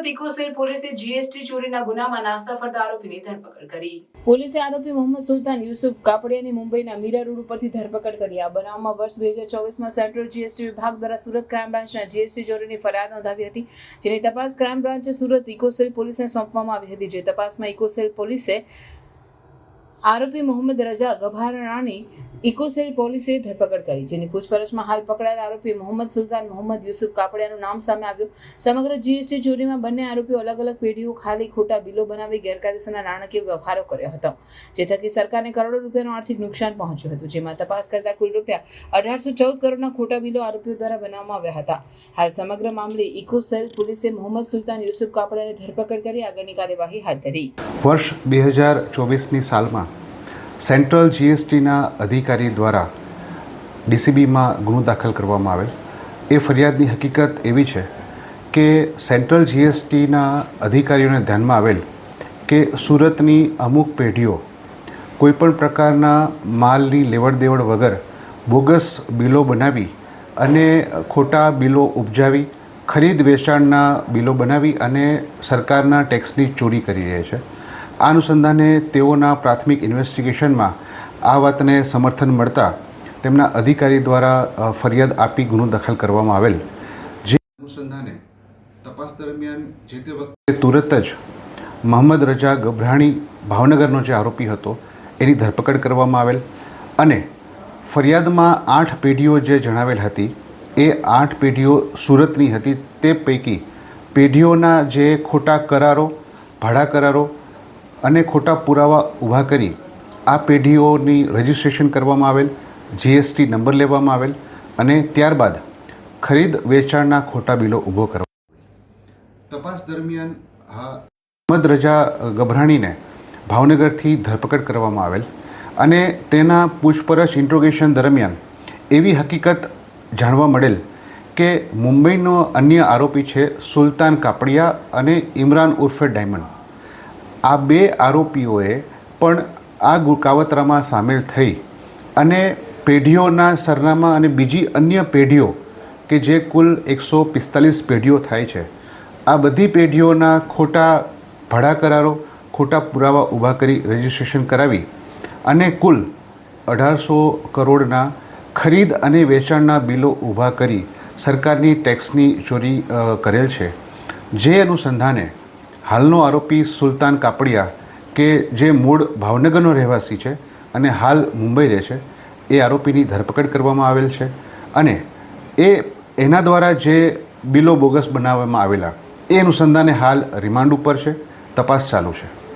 Surat eco cell પોલીસે GST ચોરીના ગુનામાં નાસ્તા ફરતા આરોપીની ધરપકડ કરી પોલીસે આરોપી મોહમ્મદ સુલતાન યુસુફ કાપડિયાની મુંબઈના મીરા રોડ ઉપરથી ધરપકડ કરી આ બનાવમાં વર્ષ બે હજાર ચોવીસમાં સેન્ટ્રલ જીએસટી વિભાગ દ્વારા સુરત ક્રાઇમ બ્રાન્ચના જીએસટી ચોરીની ફરિયાદ નોંધાવી હતી જેની તપાસ ક્રાઇમ બ્રાન્ચે સુરત ઇકોસેલ પોલીસને સોંપવામાં આવી હતી, જે તપાસમાં ઇકોસેલ પોલીસે આરોપી મોહમ્મદ રજા ગભારણાની ઇકોસેલ પોલીસે ધરપકડ કરી, જેની પૂછપરછમાં હાલ પકડાયેલ આરોપી મોહમ્મદ સુલતાન, મોહમ્મદ યુસુફ કાપડિયાનું નામ સામે આવ્યું. સમગ્ર જીએસટી ચોરીમાં બંને આરોપીઓ અલગ અલગ પેઢીઓ ખાલી ખોટા બિલો બનાવી ગેરકાયદેસરના નાણાકીય વ્યવહારો કર્યો હતો, જે થકી સરકારને કરોડો રૂપિયાનું આર્થિક નુકસાન પહોંચ્યું હતું, જેમાં તપાસ કરતા કુલ રૂપિયા અઢારસો ચૌદ કરોડના ખોટા બિલો આરોપીઓ દ્વારા બનાવવામાં આવ્યા હતા. હાલ સમગ્ર મામલે ઇકોસેલ પોલીસે મોહમ્મદ સુલતાન, યુસુફ કાપડિયાની ધરપકડ કરી આગળની કાર્યવાહી હાથ ધરી. વર્ષ બે હજાર ચોવીસની સાલમાં સેન્ટ્રલ જીએસટીના અધિકારી દ્વારા ડીસીબીમાં ગુનો દાખલ કરવામાં આવેલ. એ ફરિયાદની હકીકત એવી છે કે સેન્ટ્રલ જીએસટીના અધિકારીઓને ધ્યાનમાં આવેલ કે સુરતની અમુક પેઢીઓ કોઈપણ પ્રકારના માલની લેવડ દેવડ વગર બોગસ બિલો બનાવી અને ખોટા બિલો ઉપજાવી, ખરીદ વેચાણના બિલો બનાવી અને સરકારના ટેક્સની ચોરી કરી રહી છે. આ અનુસંધાને તેઓના પ્રાથમિક ઇન્વેસ્ટિગેશનમાં આ વાતને સમર્થન મળતા તેમના અધિકારી દ્વારા ફરિયાદ આપી ગુનો દાખલ કરવામાં આવેલ. જે અનુસંધાને તપાસ દરમિયાન જે તે વખતે તુરત જ મોહમ્મદ રજા ગભરાણી ભાવનગરનો જે આરોપી હતો, એની ધરપકડ કરવામાં આવેલ અને ફરિયાદમાં આઠ પેઢીઓ જે જણાવેલ હતી, એ આઠ પેઢીઓ સુરતની હતી. તે પૈકી પેઢીઓના જે ખોટા કરારો, ભાડા કરારો અને ખોટા પુરાવા ઊભા કરી આ પેઢીઓની રજિસ્ટ્રેશન કરવામાં આવેલ જીએસટી નંબર લેવામાં આવેલ અને ત્યારબાદ ખરીદ વેચાણના ખોટા બિલો ઊભો કરવા. તપાસ દરમિયાન અહમદ રજા ગભરાણીને ભાવનગરથી ધરપકડ કરવામાં આવેલ અને તેના પૂછપરછ ઇન્ટ્રોગેશન દરમિયાન એવી હકીકત જાણવા મળેલ કે મુંબઈનો અન્ય આરોપી છે સુલતાન કાપડિયા અને ઇમરાન ઉર્ફે ડાયમંડ. આ બે આરોપીઓએ પણ આ કાવતરામાં સામેલ થઈ. અને પેઢીઓના સરનામા અને બીજી અન્ય પેઢીઓ, કે જે કુલ એકસો પિસ્તાલીસ પેઢીઓ થાય છે, આ બધી પેઢીઓના ખોટા ભાડા કરારો, ખોટા પુરાવા ઊભા કરી રજિસ્ટ્રેશન કરાવી અને કુલ અઢારસો કરોડના ખરીદ અને વેચાણના બિલો ઊભા કરી સરકારની ટેક્સની ચોરી કરેલ છે. જે અનુસંધાને હાલનો આરોપી સુલતાન કાપડિયા, કે જે મૂળ ભાવનગરનો રહેવાસી છે અને હાલ મુંબઈ રહે છે, એ આરોપીની ધરપકડ કરવામાં આવેલ છે અને એ એના દ્વારા જે બિલો બોગસ બનાવવામાં આવેલા, એ અનુસંધાને હાલ રિમાન્ડ ઉપર છે, તપાસ ચાલુ છે.